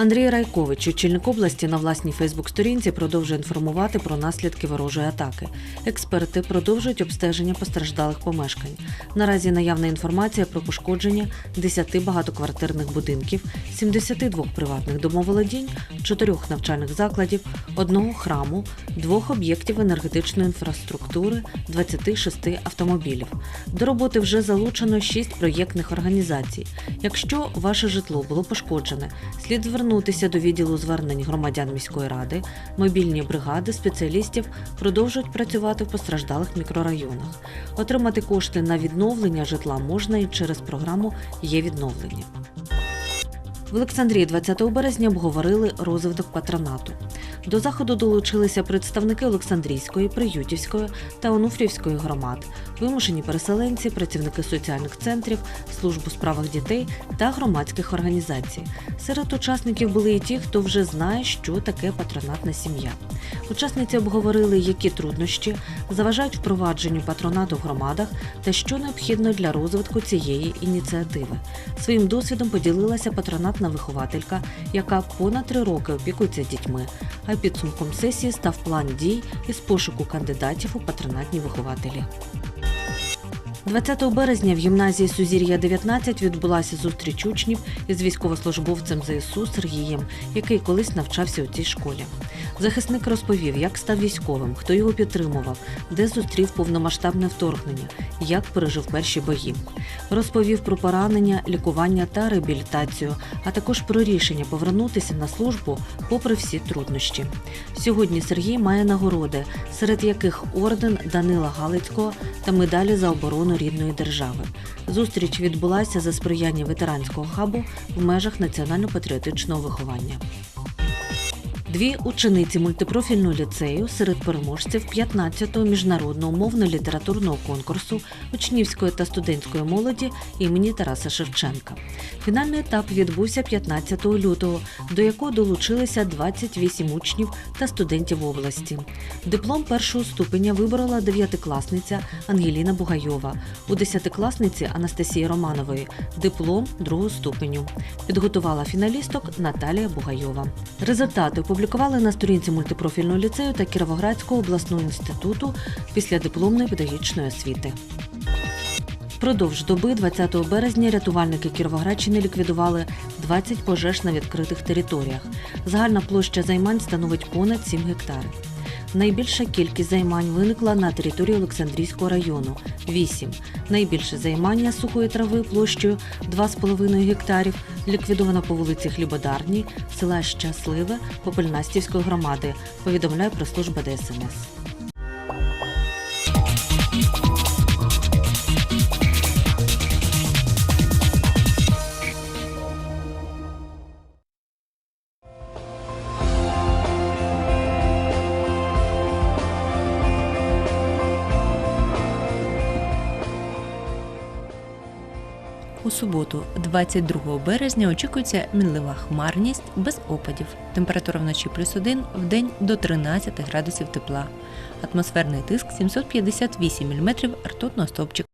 Андрій Райкович, очільник області, на власній Фейсбук-сторінці продовжує інформувати про наслідки ворожої атаки. Експерти продовжують обстеження постраждалих помешкань. Наразі наявна інформація про пошкодження 10 багатоквартирних будинків, 72 приватних домоволодінь, 4 навчальних закладів, одного храму, двох об'єктів енергетичної інфраструктури, 26 автомобілів. До роботи вже залучено 6 проєктних організацій. Якщо ваше житло було пошкоджене, слід звернутися до відділу звернень громадян міської ради. Мобільні бригади спеціалістів продовжують працювати в постраждалих мікрорайонах. Отримати кошти на відновлення житла можна і через програму Є відновлення. В Олександрії 20 березня обговорили розвиток патронату. До заходу долучилися представники Олександрійської, Приютівської та Онуфрівської громад, вимушені переселенці, працівники соціальних центрів, служб у справах дітей та громадських організацій. Серед учасників були і ті, хто вже знає, що таке патронатна сім'я. Учасниці обговорили, які труднощі заважають впровадженню патронату в громадах та що необхідно для розвитку цієї ініціативи. Своїм досвідом поділилася патронатна вихователька, яка понад три роки опікується дітьми. А підсумком сесії став план дій із пошуку кандидатів у патронатні вихователі. 20 березня в гімназії Сузір'я 19 відбулася зустріч учнів із військовослужбовцем ЗСУ Сергієм, який колись навчався у цій школі. Захисник розповів, як став військовим, хто його підтримував, де зустрів повномасштабне вторгнення, як пережив перші бої. Розповів про поранення, лікування та реабілітацію, а також про рішення повернутися на службу попри всі труднощі. Сьогодні Сергій має нагороди, серед яких орден Данила Галицького та медалі за оборону рідної держави. Зустріч відбулася за сприяння ветеранського хабу в межах національно-патріотичного виховання. Дві учениці мультипрофільного ліцею серед переможців 15-го міжнародного мовно-літературного конкурсу учнівської та студентської молоді імені Тараса Шевченка. Фінальний етап відбувся 15 лютого, до якого долучилися 28 учнів та студентів області. Диплом першого ступеня виборола дев'ятикласниця Ангеліна Бугайова, у десятикласниці Анастасії Романової диплом другого ступеню. Підготувала фіналісток Наталія Бугайова. Результати опублікували на сторінці мультипрофільного ліцею та Кіровоградського обласного інституту після дипломної педагогічної освіти. Продовж доби 20 березня рятувальники Кіровоградщини ліквідували 20 пожеж на відкритих територіях. Загальна площа займань становить понад 7 гектарів. Найбільша кількість займань виникла на території Олександрійського району 8. Найбільше займання сухої трави площею 2,5 гектарів ліквідовано по вулиці Хлібодарній, села Щасливе Попельнастівської громади, повідомляє прес-служба ДСНС. У суботу, 22 березня, очікується мінлива хмарність без опадів. Температура вночі плюс 1, в день до 13 градусів тепла. Атмосферний тиск 758 мм ртутного стовпчика.